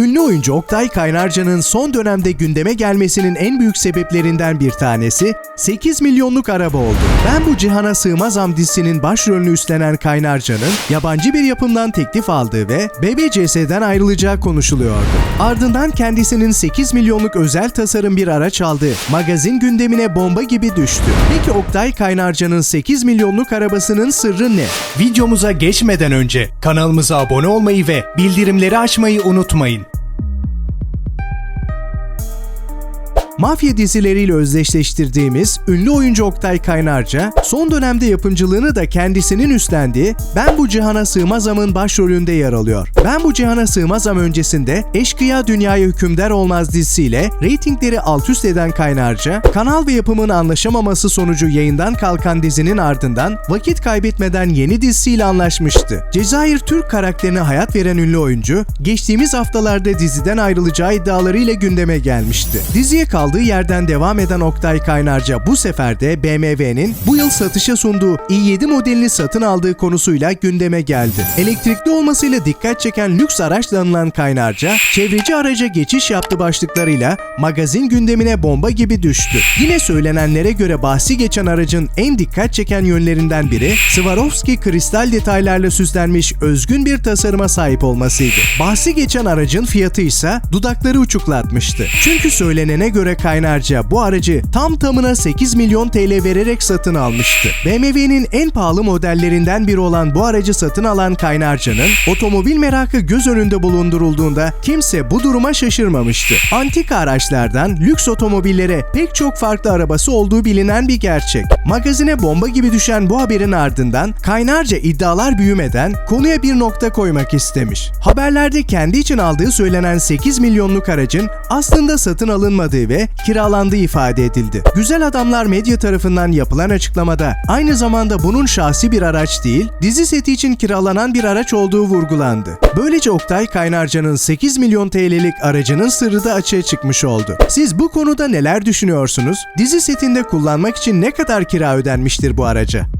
Ünlü oyuncu Oktay Kaynarca'nın son dönemde gündeme gelmesinin en büyük sebeplerinden bir tanesi 8 milyonluk araba oldu. Ben bu cihana sığmazam dizisinin başrolünü üstlenen Kaynarca'nın yabancı bir yapımdan teklif aldığı ve BBCS'den ayrılacağı konuşuluyordu. Ardından kendisinin 8 milyonluk özel tasarım bir araç aldığı magazin gündemine bomba gibi düştü. Peki Oktay Kaynarca'nın 8 milyonluk arabasının sırrı ne? Videomuza geçmeden önce kanalımıza abone olmayı ve bildirimleri açmayı unutmayın. Mafya dizileriyle özdeşleştirdiğimiz ünlü oyuncu Oktay Kaynarca, son dönemde yapımcılığını da kendisinin üstlendiği Ben Bu Cihana Sığmazam'ın başrolünde yer alıyor. Ben Bu Cihana Sığmazam öncesinde Eşkıya Dünyaya Hükümdar Olmaz dizisiyle reytingleri alt üst eden Kaynarca, kanal ve yapımın anlaşamaması sonucu yayından kalkan dizinin ardından vakit kaybetmeden yeni dizisiyle anlaşmıştı. Cezayir Türk karakterine hayat veren ünlü oyuncu, geçtiğimiz haftalarda diziden ayrılacağı iddialarıyla gündeme gelmişti. Diziye kaldığı yerden devam eden Oktay Kaynarca bu sefer de BMW'nin bu yıl satışa sunduğu i7 modelini satın aldığı konusuyla gündeme geldi. Elektrikli olmasıyla dikkat çeken lüks araçla anılan Kaynarca, çevreci araca geçiş yaptı başlıklarıyla magazin gündemine bomba gibi düştü. Yine söylenenlere göre bahsi geçen aracın en dikkat çeken yönlerinden biri Swarovski kristal detaylarla süslenmiş özgün bir tasarıma sahip olmasıydı. Bahsi geçen aracın fiyatı ise dudakları uçuklatmıştı. Çünkü söylenene göre Kaynarca bu aracı tam tamına 8 milyon TL vererek satın almıştı. BMW'nin en pahalı modellerinden biri olan bu aracı satın alan Kaynarca'nın otomobil merakı göz önünde bulundurulduğunda kimse bu duruma şaşırmamıştı. Antika araçlardan lüks otomobillere pek çok farklı arabası olduğu bilinen bir gerçek. Magazine bomba gibi düşen bu haberin ardından Kaynarca iddialar büyümeden konuya bir nokta koymak istemiş. Haberlerde kendi için aldığı söylenen 8 milyonluk aracın aslında satın alınmadığı ve kiralandığı ifade edildi. Güzel Adamlar Medya tarafından yapılan açıklamada aynı zamanda bunun şahsi bir araç değil, dizi seti için kiralanan bir araç olduğu vurgulandı. Böylece Oktay Kaynarca'nın 8 milyon TL'lik aracının sırrı da açığa çıkmış oldu. Siz bu konuda neler düşünüyorsunuz? Dizi setinde kullanmak için ne kadar kira ödenmiştir bu araca?